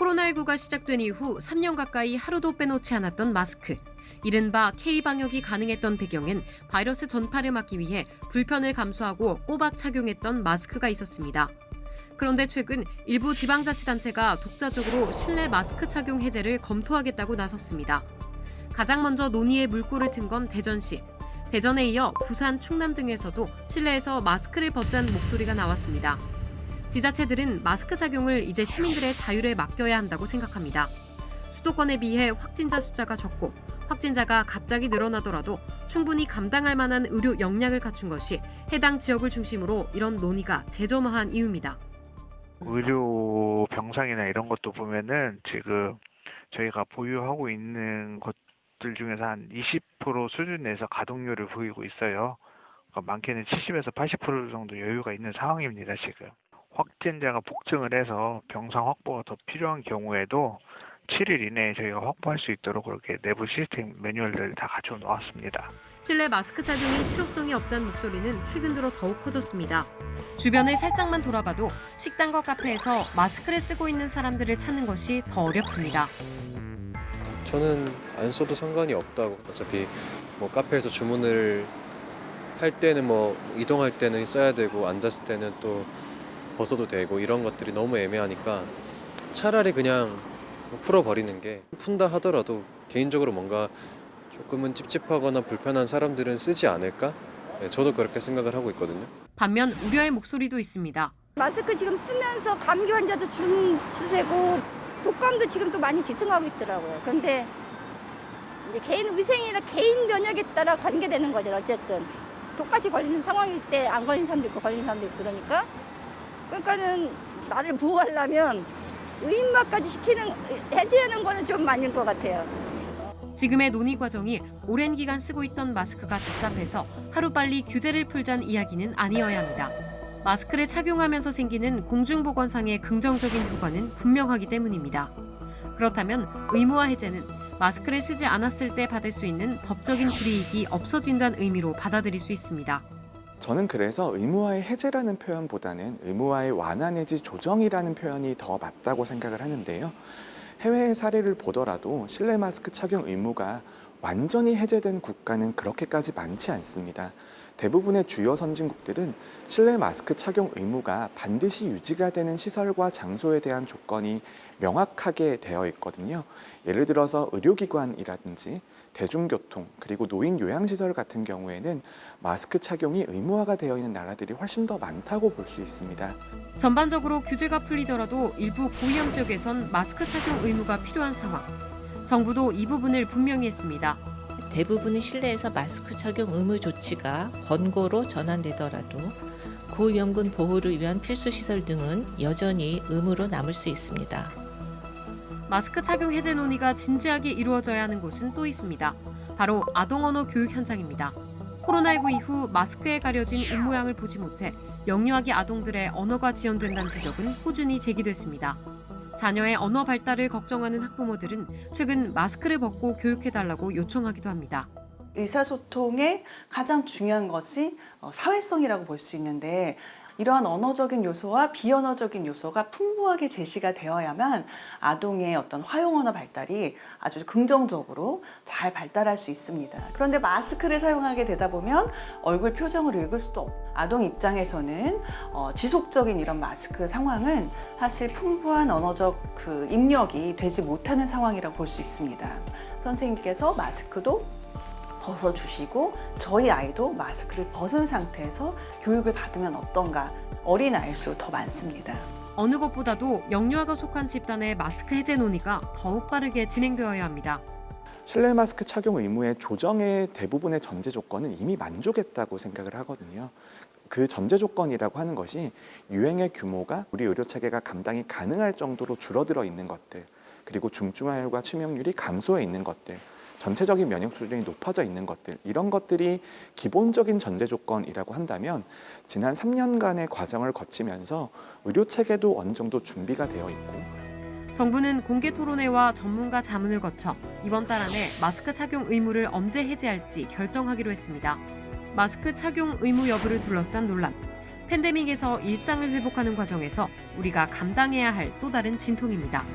코로나19가 시작된 이후 3년 가까이 하루도 빼놓지 않았던 마스크. 이른바 K-방역이 가능했던 배경엔 바이러스 전파를 막기 위해 불편을 감수하고 꼬박 착용했던 마스크가 있었습니다. 그런데 최근 일부 지방자치단체가 독자적으로 실내 마스크 착용 해제를 검토하겠다고 나섰습니다. 가장 먼저 논의에 물꼬를 튼 건 대전시. 대전에 이어 부산, 충남 등에서도 실내에서 마스크를 벗자는 목소리가 나왔습니다. 지자체들은 마스크 착용을 이제 시민들의 자율에 맡겨야 한다고 생각합니다. 수도권에 비해 확진자 숫자가 적고 확진자가 갑자기 늘어나더라도 충분히 감당할 만한 의료 역량을 갖춘 것이 해당 지역을 중심으로 이런 논의가 재점화한 이유입니다. 의료 병상이나 이런 것도 보면은 지금 저희가 보유하고 있는 것들 중에서 한 20% 수준에서 가동률을 보이고 있어요. 그러니까 많게는 70에서 80% 정도 여유가 있는 상황입니다, 지금. 확진자가 복증을 해서 병상 확보가 더 필요한 경우에도 7일 이내에 저희가 확보할 수 있도록 그렇게 내부 시스템 매뉴얼들을 다 갖춰 놓았습니다. 실내 마스크 착용이 실효성이 없다는 목소리는 최근 들어 더욱 커졌습니다. 주변을 살짝만 돌아봐도 식당과 카페에서 마스크를 쓰고 있는 사람들을 찾는 것이 더 어렵습니다. 저는 안 써도 상관이 없다고 어차피 뭐 카페에서 주문을 할 때는 뭐 이동할 때는 써야 되고 앉았을 때는 또 벗어도 되고 이런 것들이 너무 애매하니까 차라리 그냥 뭐 풀어버리는 게 푼다 하더라도 개인적으로 뭔가 조금은 찝찝하거나 불편한 사람들은 쓰지 않을까? 네, 저도 그렇게 생각을 하고 있거든요. 반면 우려의 목소리도 있습니다. 마스크 지금 쓰면서 감기 환자도 준 추세고 독감도 지금 또 많이 기승하고 있더라고요. 근데 이제 개인 위생이나 개인 면역에 따라 관계되는 거죠. 어쨌든 똑같이 걸리는 상황일 때 안 걸린 사람도 있고 걸린 사람도 있고 그러니까 그러니까는 나를 보호하려면 의인마까지 시키는 해제하는 거는 좀 아닐 것 같아요. 지금의 논의 과정이 오랜 기간 쓰고 있던 마스크가 답답해서 하루빨리 규제를 풀자는 이야기는 아니어야 합니다. 마스크를 착용하면서 생기는 공중보건상의 긍정적인 효과는 분명하기 때문입니다. 그렇다면 의무화 해제는 마스크를 쓰지 않았을 때 받을 수 있는 법적인 불이익이 없어진다는 의미로 받아들일 수 있습니다. 저는 그래서 의무화의 해제라는 표현보다는 의무화의 완화 내지 조정이라는 표현이 더 맞다고 생각을 하는데요. 해외의 사례를 보더라도 실내 마스크 착용 의무가 완전히 해제된 국가는 그렇게까지 많지 않습니다. 대부분의 주요 선진국들은 실내 마스크 착용 의무가 반드시 유지가 되는 시설과 장소에 대한 조건이 명확하게 되어 있거든요. 예를 들어서 의료기관이라든지 대중교통 그리고 노인 요양시설 같은 경우에는 마스크 착용이 의무화가 되어 있는 나라들이 훨씬 더 많다고 볼 수 있습니다. 전반적으로 규제가 풀리더라도 일부 고위험 지역에선 마스크 착용 의무가 필요한 상황. 정부도 이 부분을 분명히 했습니다. 대부분의 실내에서 마스크 착용 의무 조치가 권고로 전환되더라도 고위험군 보호를 위한 필수 시설 등은 여전히 의무로 남을 수 있습니다. 마스크 착용 해제 논의가 진지하게 이루어져야 하는 곳은 또 있습니다. 바로 아동 언어 교육 현장입니다. 코로나19 이후 마스크에 가려진 입모양을 보지 못해 영유아기 아동들의 언어가 지연된다는 지적은 꾸준히 제기됐습니다. 자녀의 언어 발달을 걱정하는 학부모들은 최근 마스크를 벗고 교육해달라고 요청하기도 합니다. 의사소통의 가장 중요한 것이 어, 사회성이라고 볼 수 있는데 이러한 언어적인 요소와 비언어적인 요소가 풍부하게 제시가 되어야만 아동의 어떤 화용 언어 발달이 아주 긍정적으로 잘 발달할 수 있습니다. 그런데 마스크를 사용하게 되다 보면 얼굴 표정을 읽을 수도 없고 아동 입장에서는 어, 지속적인 이런 마스크 상황은 사실 풍부한 언어적 그 입력이 되지 못하는 상황이라고 볼 수 있습니다. 선생님께서 마스크도 벗어주시고 저희 아이도 마스크를 벗은 상태에서 교육을 받으면 어떤가 어린 아이수 더 많습니다. 어느 것보다도 영유아가 속한 집단의 마스크 해제 논의가 더욱 빠르게 진행되어야 합니다. 실내 마스크 착용 의무의 조정의 대부분의 전제 조건은 이미 만족했다고 생각을 하거든요. 그 전제 조건이라고 하는 것이 유행의 규모가 우리 의료 체계가 감당이 가능할 정도로 줄어들어 있는 것들, 그리고 중증화율과 치명률이 감소해 있는 것들, 전체적인 면역 수준이 높아져 있는 것들 이런 것들이 기본적인 전제 조건이라고 한다면 지난 3년간의 과정을 거치면서 의료 체계도 어느 정도 준비가 되어 있고 정부는 공개 토론회와 전문가 자문을 거쳐 이번 달 안에 마스크 착용 의무를 언제 해제할지 결정하기로 했습니다. 마스크 착용 의무 여부를 둘러싼 논란. 팬데믹에서 일상을 회복하는 과정에서 우리가 감당해야 할 또 다른 진통입니다.